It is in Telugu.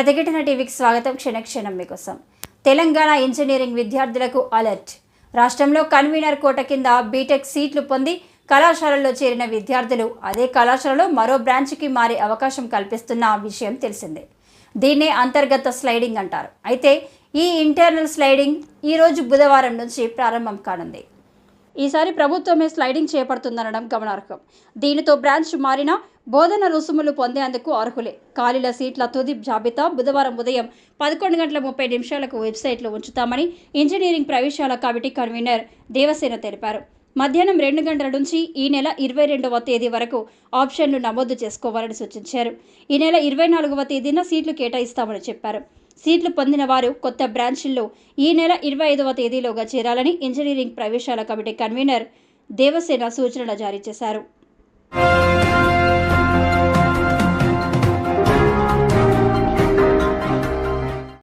ప్రతిఘటన టీవీకి స్వాగతం. క్షణక్షణం మీకోసం. తెలంగాణ ఇంజనీరింగ్ విద్యార్థులకు అలర్ట్. రాష్ట్రంలో కన్వీనర్ కోట కింద బీటెక్ సీట్లు పొంది కళాశాలల్లో చేరిన విద్యార్థులు అదే కళాశాలలో మరో బ్రాంచ్కి మారే అవకాశం కల్పిస్తున్న విషయం తెలిసిందే. దీన్నే అంతర్గత స్లైడింగ్ అంటారు. అయితే ఈ ఇంటర్నల్ స్లైడింగ్ ఈరోజు బుధవారం నుంచి ప్రారంభం కానుంది. ఈసారి ప్రభుత్వమే స్లైడింగ్ చేపడుతుందనడం గమనార్హం. దీనితో బ్రాంచ్ మారిన బోధన రుసుములు పొందేందుకు అర్హులే. ఖాళీల సీట్ల తుది జాబితా బుధవారం ఉదయం పదకొండు గంటల ముప్పై నిమిషాలకు వెబ్సైట్లో ఉంచుతామని ఇంజనీరింగ్ ప్రవేశాల కమిటీ కన్వీనర్ దేవసేన తెలిపారు. మధ్యాహ్నం రెండు గంటల నుంచి ఈ నెల ఇరవై రెండవ తేదీ వరకు ఆప్షన్లు నమోదు చేసుకోవాలని సూచించారు. ఈ నెల ఇరవై నాలుగవ తేదీన సీట్లు కేటాయిస్తామని చెప్పారు. సీట్లు పొందిన వారు కొత్త బ్రాంచీల్లో ఈ నెల ఇరవై ఐదవ తేదీలోగా చేరాలని ఇంజనీరింగ్ ప్రవేశాల కమిటీ కన్వీనర్ దేవసేన సూచనలు జారీ చేశారు.